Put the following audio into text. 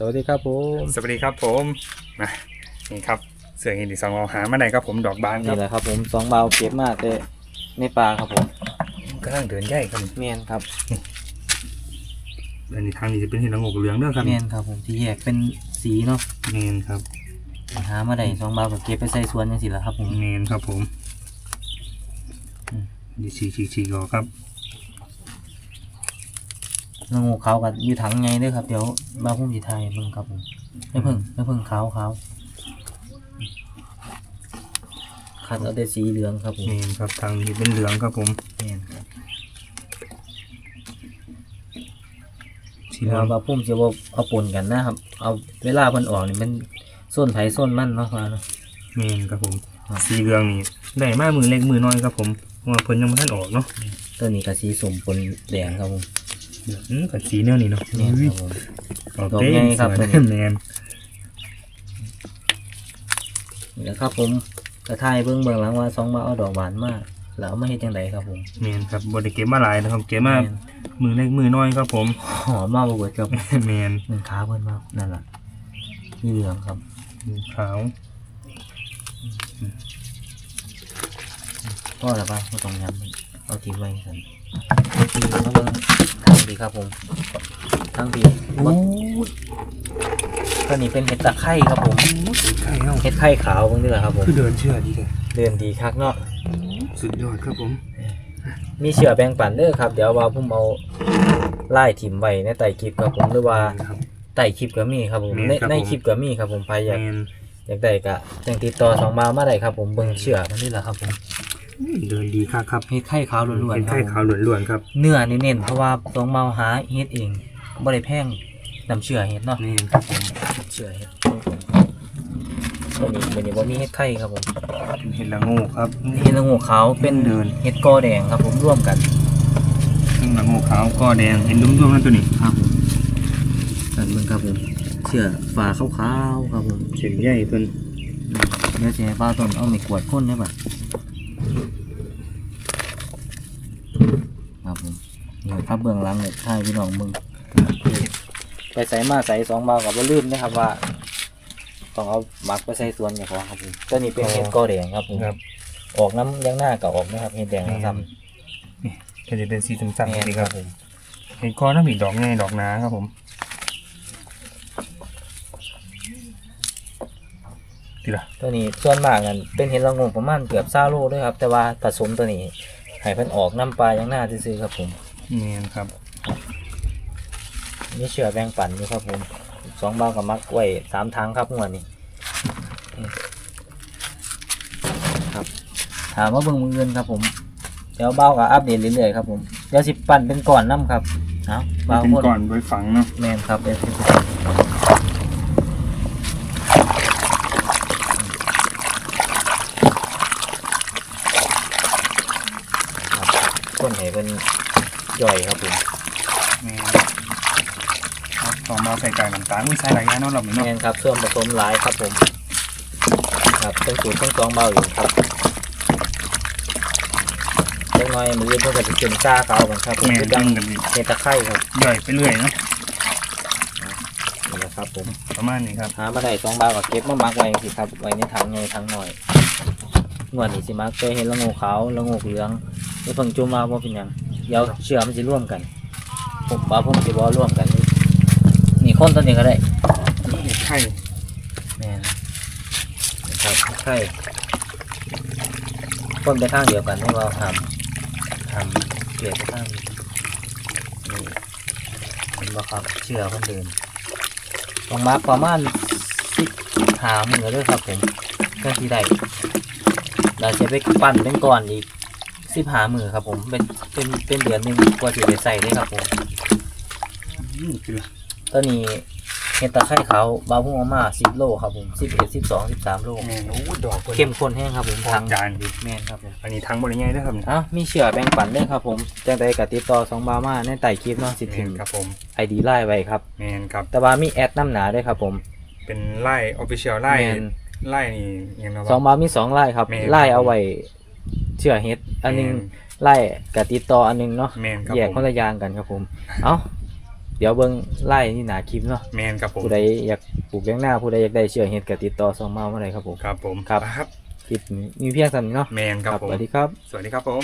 สวัสดีครับผมสวัสดีครับผมนะนี่ครับเสือหินที่สองเอาหามาไหนครับผมดอกบานคนี่รับแหละครับผมสองเบาเก็บมาแต่ในป่าครับผมกำลังเดินใหญ่ครับเมียนครับอันนี้ทางนี้จะเป็นหินละงกเหลืองเด้อครับเมียนครับผมที่แยกเป็นสีเนาะเมนครับหามาได้สองเบาก็เก็บไปใส่สวนยังสิละครับผมเมนครับผมอืมดีชีชีชีกอครับแล้ว งูเขากันอยู่ถังไงเด้วยครับ เดี๋ยวบาพุ่มสีไทยเพิ่งครับผมไม่เพิ่งไม่เพิ่งขาวขาวคัดเอาแต่สีเหลืองครับผมเมนครับทางนี้เป็นเหลืองครับผมเมียนครับสีเหลืแล้อวงบาพุ่มจะว่าเอาปนกันนะครับ เอาเวลาเพิ่นออกนี่มันส้นไผ่ส้นมันเนาะว่าเนาะเมนครับผมครับสีเหลืองนี่ได้มากมือเล็กมือน้อยครับผมเพราะว่าเพิ่นยังไม่ทันออกเนาะตัวนี้ก็สีสมปนแดงครับผม อืมกับสีเนื้อนี่เนาะเมียนครับผม ออกดอกเต้ใหญ่ครับสวยตัวนี้แมนนี่แหละครับผมกระทายเบื้องเบื้องหลังว่าสองมาเอาดอกหวานมากแล้วเอามาเฮ็ดจังไดครับผมเมนครับบไดเก็บมาหลายนะครับเก็บมาแม่นมือเล็กมือน้อยครับผมหอมมากบ่เบิดครับแมนหนึ่งขาเพิ่นมากนั่นล่ะนี่เหลืองครับขาวก็แล้วป่ะบ่ต้องย้ำมันเอาทิ้งไว้ซั่นทีมาเบิ่งทางดีครับผมทางดีโอ้ยตัวนี้เป็นเห็ดตะไคร้ครับผมไข่เอ้าเห็ดไข่ขาวเบิ่งนี่แหละครับผมคือเดินเชื่อดีเลยเดินดีคักเนาะสุดยอดครับผม มีเชือแบ่งปันเด้อครับ เดี๋ยวว่าผมเอาไล่ถิ่มไว้ในใต้คลิปครับผมหรือว่าครับใต้คลิปก็มีครับผมแม่นในครับในผมคลิปก็มีครับผมใครอยากแมนอยากได้ก็จังติดต่อสองมามาได้ครับผมเบิ่งเชื่อมันนี่แหละครับผม เดินดีครับครับเฮ็ดไข่ขาวล้วนเป็นๆครัไข่บขาวล้วนๆครับเนื้อนี่เน้นเพราะว่าสองเมาหาเฮ็ดเองบ่ได้แพงน้ำเชื่อเฮ็ดเนาะแมนครับผมเชื่อเฮ็ดตัวนี้ตัวนี้บ่มีเฮ็ดไข่ครับผมเป็นเห็ดละโงกครับเฮ็ดละโงูขาวเป็นเดินเฮ็ดกอแดงครับผมร่วมกันซึ่งละโงกขาวก็แดงเห็นดุ้มๆนั่นตัวนี้ครับผมกันเบิ่งครับผมเชื่อฝาขาวๆครับผมเส้นใหญ่เพิ่นอืมเดี๋ยวสิให้ป้าต้นเอาไม้กวาดพ่นได้ป่ะครับผม นี่ครับเบื้องหลังเนี่ยถ่ายพี่น้องเบิ่งไปใส่มาใส่สองเบากับว่าลืมนะครับว่าต้องเอาหมักไปใส่สวนเนี่ยครับผมตัวนี้เป็นเห็ดกอแดงครับผมครับ ออกน้ำยังหน้ากับออกนะครับเห็ดแดงนะครับนี่ก็จะเป็นสีสันแม่ๆนดีคครัรับบผมเห็ดก้อนน้ำมีดอกไงดอกนาครับผมดีละตัวนี้ส่วนมากกันเป็นเห็ดละโงงประมาณเกือบซาโลด้วยครับ แต่ว่าผสมตัวนี้ให้เพิ่นออกน้ำปลายังหน้าซื้อๆครับผม แมนครับนี่เชื่อแบ่งปันอยู่ครับผมสองเบากับมักไว้สามทางครับหัวดนี้ครับ ถามว่าเบิ่งมือเงินครับ ผม เดี๋ยวเบากับอัปเดตเรื่อยๆครับผมเดี๋ยวสิปั่นเป็นก่อนน้ำครับเอามันเบาเป็นคนก่อนไว้ฝังเนาะแมนครับเดี๋ยวสิคนไหนเป็น ย่อยครับผมแมนครับต่อมาใส่ไก่น้ำตาลอุ้ยใส่หลายอย่างเนาะเราเหมือนแมเนาะนครับส่วนผสมหลายครับผม ครับเป็นสูตรทั้งสองเบาอยู่ครับเล็กน้อยมือเพื่อจะเป็นซ่าเขาเหมือนครับผมแมนคือจัจังงกันนี่เนตะไคร่ครับย่อยไปเรื่อยเนาะนี่แหละครับผมประมาณนี้ครับหามาได้สองบาทกับเก็บมามักไว้สิครับไว้ในถังใหญ่ถังหน่อยงวดนี้สิมักเคยเห็นละโงูขาวละโงูเหลืองนี่เพิ่งจุ่มมาว่าเป็นหยัง เดี๋ยวเชื่อมันจะร่วมกัน ผมว่าผมจะบอร่วมกันนี่นี่คนตัวนี้ก็ได้เห็ดไข่แม่นนะครับใช่คนไปข้างเดียวกันให้เราทำทำเกลี่ยไปข้างนี้นี่เห็นบ่ครับเชื่อคนเดินลงมาประมาณสิบหามือด้วยครับผมก็ที่ได้เราจะไปปั้นเป็นก้อนอีก สิบหามือครับผม เป็นเป็นเป็นเดือนหนึ่งกว่าจะไปใส่ได้ครับผมอืมคือตอนนี้เห็ดตะไคร้ขาวบาพุ่งออกมาสิบโลครับผมสิบเอ็ดสิบสองสิบสามโลแมนโอ้ดอกพิ่นเข้มข้นแห้งครับผมทาทางงจานดีแม่นครับผมอันนี้ทางบริง่ายด้วยครับอะมีเชื่อแบ่งปันด้วยครับผมจังใดกับติดต่อสองบามาในไต่คลิปเนาะสิแมถึนงครับผมไอดีไล่ไว้ครับ แมนครับ แต่ว่ามีแอดน้ำหนาด้วยครับผมเป็นไล่ออฟฟิเชียลไล่แม่น ไล่นี่ยังไงสองบามีสองไล่ครับแม่น ไล่เอาไว้ เชื่อเฮ็ด อันหนึงไล่กับติดต่ออันหนึงเนาะแมนครับแยกผมคนละอย่างกันครับผม เอ้าเดี๋ยวเบิ่งไล่นี่หนาคลิปเนาะแมนครับผมผู้ใดอยากปลูกแตงหน้าผู้ใดอยากได้เชื้อเห็ดก็ติดต่อส่งมาเมื่อไรครับผม ครับผมครับ ครับ คลิปนี้มีเพียงเท่านี้เนาะแมนครับผม สวัสดีครับ สวัสดีครับผม